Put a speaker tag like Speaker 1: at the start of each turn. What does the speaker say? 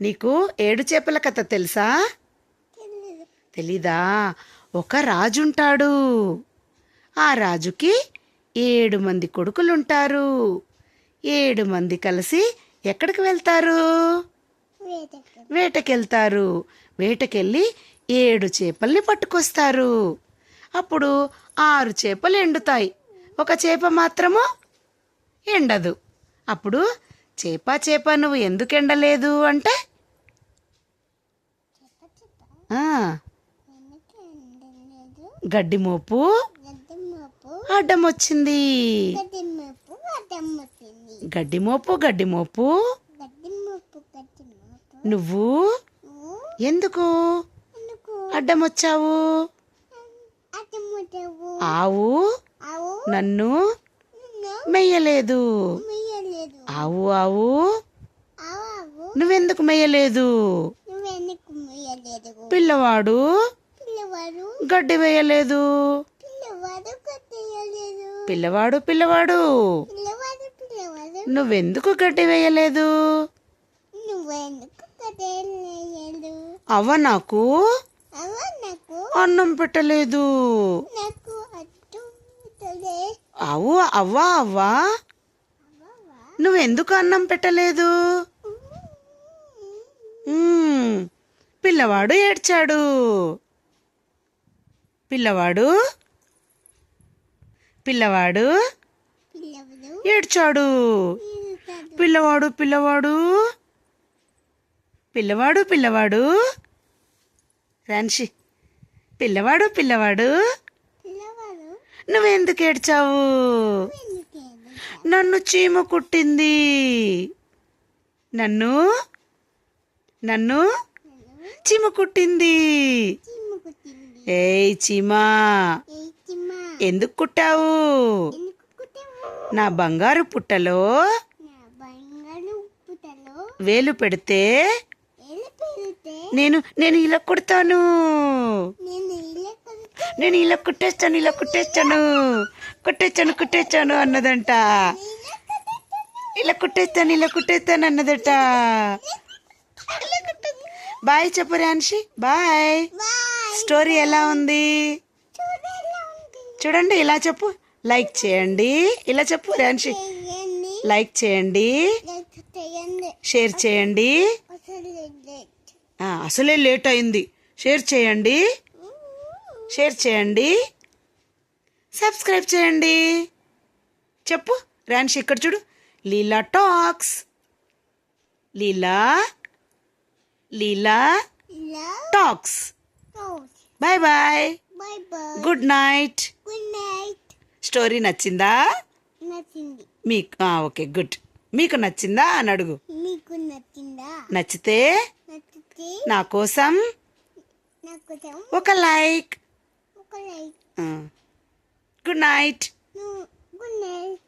Speaker 1: నీకు ఏడు చేపల కథ తెలుసా?
Speaker 2: తెలీదా?
Speaker 1: ఒక రాజుంటాడు. ఆ రాజుకి ఏడు మంది కొడుకులుంటారు. ఏడు మంది కలిసి ఎక్కడికి వెళ్తారు? వేటకెళ్తారు. వేటకెళ్ళి ఏడు చేపల్ని పట్టుకొస్తారు. అప్పుడు ఆరు చేపలు ఎండుతాయి. ఒక చేప మాత్రము ఎండదు. అప్పుడు చేప చేప నువ్వు ఎందుకు ఎండలేదు అంటే గడ్డి మోపు అడ్డం వచ్చింది
Speaker 2: గడ్డి మోపు
Speaker 1: గడ్డి మోపు నువ్వు? ఎందుకు? అడ్డం వచ్చావు ఆవు
Speaker 2: ఆవు?
Speaker 1: నన్ను? మెయ్యలేదు. ఆవు ఆవు. నువ్వెందుకు మెయ్యలేదు? పిల్లవాడు? గడ్డి వేయలేదు.
Speaker 2: పిల్లవాడు
Speaker 1: పిల్లవాడు నువ్వెందుకు గడ్డి వేయలేదు?
Speaker 2: నువ్వెందుకు కట్టేయలేదు
Speaker 1: అవ్వ నాకు
Speaker 2: అవ నాకు
Speaker 1: అన్నం పెట్టలేదు. అవ్వ. అవ్వా అవ్వా. నువ్వెందుకు అన్నం పెట్టలేదు? పిల్లవాడు ఏడ్చాడు. పిల్లవాడు పిల్లవాడు ఏడ్చాడు. పిల్లవాడు పిల్లవాడు పిల్లవాడు పిల్లవాడు. రాన్షి పిల్లవాడు పిల్లవాడు. నువ్వెందుకు ఏడ్చావు? నన్ను చీమ కుట్టింది. నన్ను నన్ను చీమ కుట్టింది. ఏయ్ చీమా. ఎందుకు కుట్టావు? నా బంగారు పుట్టలో వేలు పెడితే నేను నేను ఇలా కుడతాను.
Speaker 2: నేను ఇలా కొడుతా
Speaker 1: నేను ఇలా కుట్టేస్తాను ఇలా కుట్టేస్తాను. కుట్టేస్తాను కుట్టేస్తాను అన్నదంట. ఇలా కుట్టేస్తాను. ఇలా కుట్టేస్తాను అన్నదట. బాయ్ చెప్పు రాన్షి బాయ్. స్టోరీ ఎలా ఉంది? చూడండి ఇలా చెప్పు. లైక్ చేయండి. ఇలా చెప్పు రాన్షి లైక్ చేయండి. షేర్ చేయండి.
Speaker 2: అసలే
Speaker 1: లేట్. అయింది. షేర్ చేయండి. షేర్ చేయండి. సబ్స్క్రైబ్ చేయండి. చెప్పు. రాన్షి ఇక్కడ చూడు. Leela talks. Leela Leela talks bye bye good night
Speaker 2: good night
Speaker 1: story నచ్చిందా?
Speaker 2: నచ్చింది.
Speaker 1: మీకు ఓకే గుడ్. మీకు నచ్చిందా అని అడుగు.
Speaker 2: మీకు నచ్చిందా?
Speaker 1: నచ్చితే నా కోసం ఒక లైక్.
Speaker 2: ఒక like.
Speaker 1: Good night
Speaker 2: good night